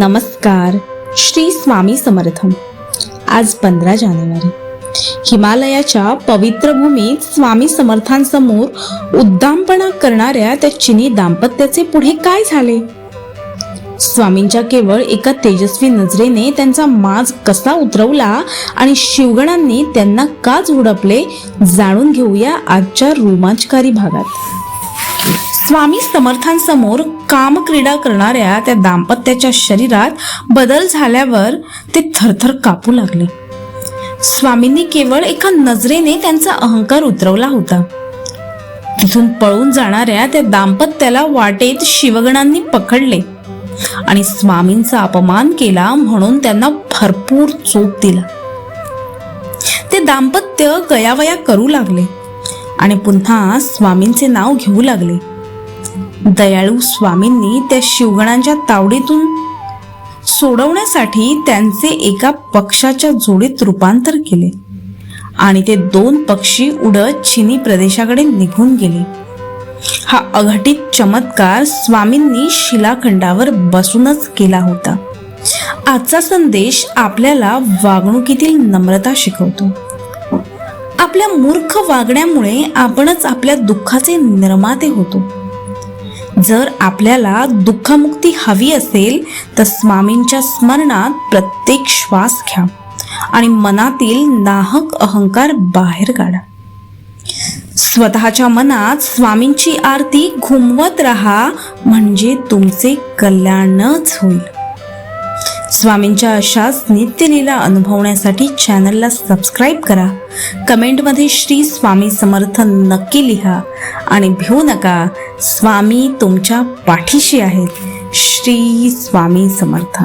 नमस्कार. श्री स्वामी समर्थ आज पंधरा जानेवारी. हिमालयाच्या पवित्र भूमीत स्वामी समर्थांसमोर उद्दामपणा करणाऱ्या त्या चिनी दाम्पत्याचे पुढे काय झाले? स्वामींच्या केवळ एका तेजस्वी नजरेने त्यांचा माज कसा उतरवला आणि शिवगणांनी त्यांना का झोडपले जाणून घेऊया आजच्या रोमांचकारी भागात. स्वामी समर्थांसमोर कामक्रीडा करणाऱ्या त्या दाम्पत्याच्या शरीरात बदल झाल्यावर ते थरथर कापू लागले. स्वामींनी केवळ एका नजरेने त्यांचा अहंकार उतरवला होता. तिथून पळून जाणाऱ्या त्या दाम्पत्याला वाटेत शिवगणांनी पकडले आणि स्वामींचा अपमान केला म्हणून त्यांना भरपूर चोप दिला. ते दाम्पत्य गयावया करू लागले आणि पुन्हा स्वामींचे नाव घेऊ लागले. दयाळू स्वामींनी त्या शिवगणांच्या तावडीतून सोडवण्यासाठी त्यांचे एका पक्षाच्या जोडीत रूपांतर केले. आणि ते दोन पक्षी उडत चिनी प्रदेशाकडे निघून गेले. हा अघटित चमत्कार स्वामींनी शिलाखंडावर बसूनच केला होता. आजचा संदेश आपल्याला वागणुकीतील नम्रता शिकवतो. आपल्या मूर्ख वागण्यामुळे आपणच आपल्या दुःखाचे निर्माते होतो. जर आपल्याला दुःखमुक्ती हवी असेल तर स्वामींच्या स्मरणात प्रत्येक श्वास घ्या आणि मनातील नाहक अहंकार बाहेर काढा. स्वतःच्या मनात स्वामींची आरती घुमवत राहा म्हणजे तुमचे कल्याणच होईल. स्वामींच्या अशाच नित्यलीला अनुभवण्यासाठी चॅनलला सबस्क्राईब करा. कमेंटमध्ये श्री स्वामी समर्थन नक्की लिहा आणि भिवू नका. स्वामी तुमच्या पाठीशी आहेत. श्री स्वामी समर्थ.